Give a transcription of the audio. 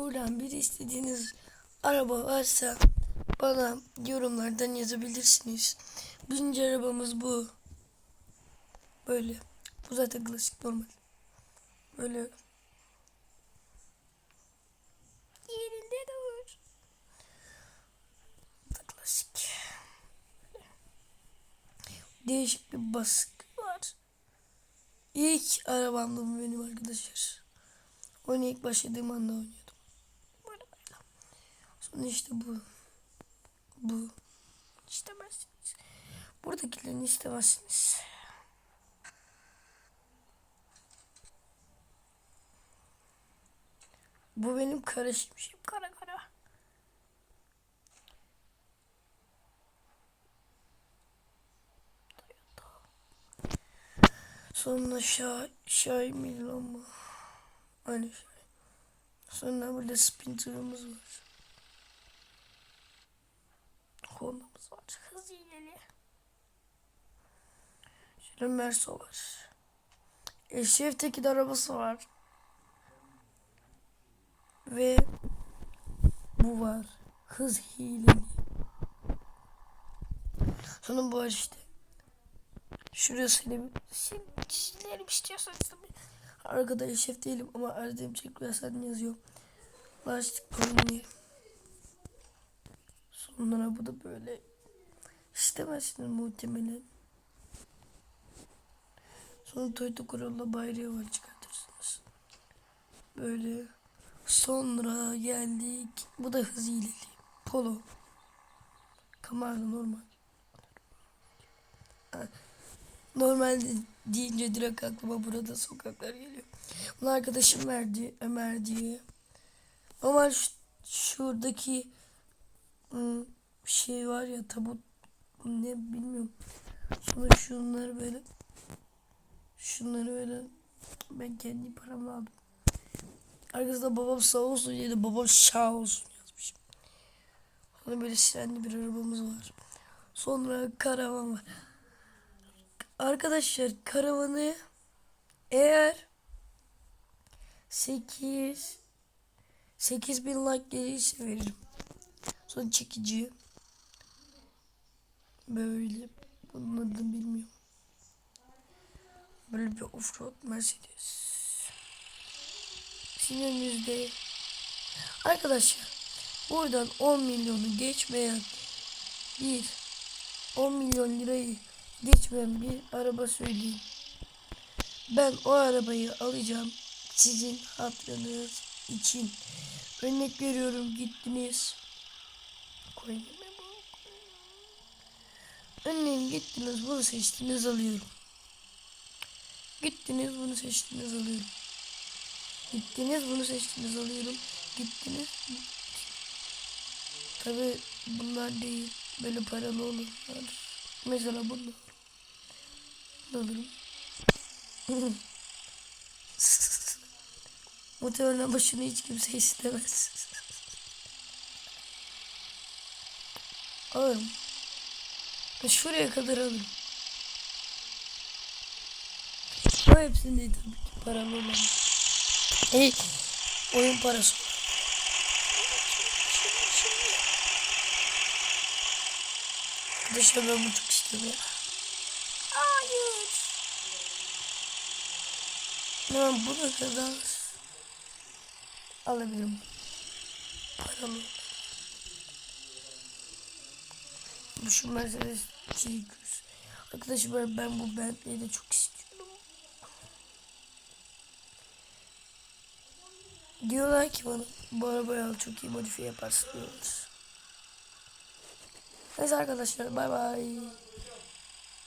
buradan bir istediğiniz araba varsa bana yorumlardan yazabilirsiniz. Birinci arabamız bu. Böyle. Bu zaten klasik normal. Böyle. Yerinde dur. Bu da klasik. Değişik bir baskı var. İlk arabamdı bu benim arkadaşlar. Oyunu ilk başladığım anda oynuyordum. Sonra işte bu. Bu. İstemezsiniz. Buradakilerini istemezsiniz. Bu benim karışmışım. Kara kara. Sonra Şah, Şahin Milyon mu? Aynı şey. Sonra burada Sprinter'ımız var. Honda'mız var. Hız ileri. Şöyle Merso var. Eşref Tekin arabası var. Ve bu var. Hız hileli. Sonra bu var işte. Şuraya silelim. Sil, silelim istiyorsanız tabii. Arkada eşref değilim ama Erdem Çekversen yazıyor. Lastik koyun Sonra bu da böyle istemezsiniz muhtemelen. Sonra Toyota Corolla bayrağı var çıkartırsınız. Böyle. Sonra geldik. Bu da hız hileli. Polo. Camaro normal. Normal deyince direkt aklıma burada sokaklar geliyor. Bunu arkadaşım verdi Ömer diye. Ama şu, şuradaki ım, şey var ya tabut ne bilmiyorum. Sonra şunları böyle şunları böyle ben kendi paramla aldım. Arkasında babam sağ olsun dedi babam şah olsun yazmış. Sonra böyle sirenli bir arabamız var. Sonra karavan var. Arkadaşlar karavanı eğer 8 8 bin like gelirse veririm. Sonra çekici böyle bunun adını bilmiyorum. Böyle bir offroad Mercedes. Sizin önünüzde arkadaşlar buradan 10 milyonu geçmeyen bir 10 milyon lirayı geçmeyen bir araba söyleyeyim. Ben o arabayı alacağım sizin hatırınız için. Örnek veriyorum gittiniz. Koyayım? Örneğin gittiniz bunu seçtiniz alıyorum. Gittiniz bunu seçtiniz alıyorum. Gittiniz bunu seçtiniz alıyorum. Gittiniz. Tabi bunlar değil. Böyle paralı olurlar. Mesela. Bunu alırım. Muhtemelen başını hiç kimse istemez. Alırım. Şuraya kadar alırım. O hepsini değil tabii ki paralı olan. Ey oyun parası. Arkadaşlar ben çok istiyorum ya. Hayır. Ben buna kadar alabilirim. Paralı. Bu şu Mercedes G200. Arkadaşlar ben bu Bentley'i de çok istiyorum. Diyorlar ki bana bu arabayı al çok iyi modifiye yaparsın diyorlar. Neyse arkadaşlar bay bay.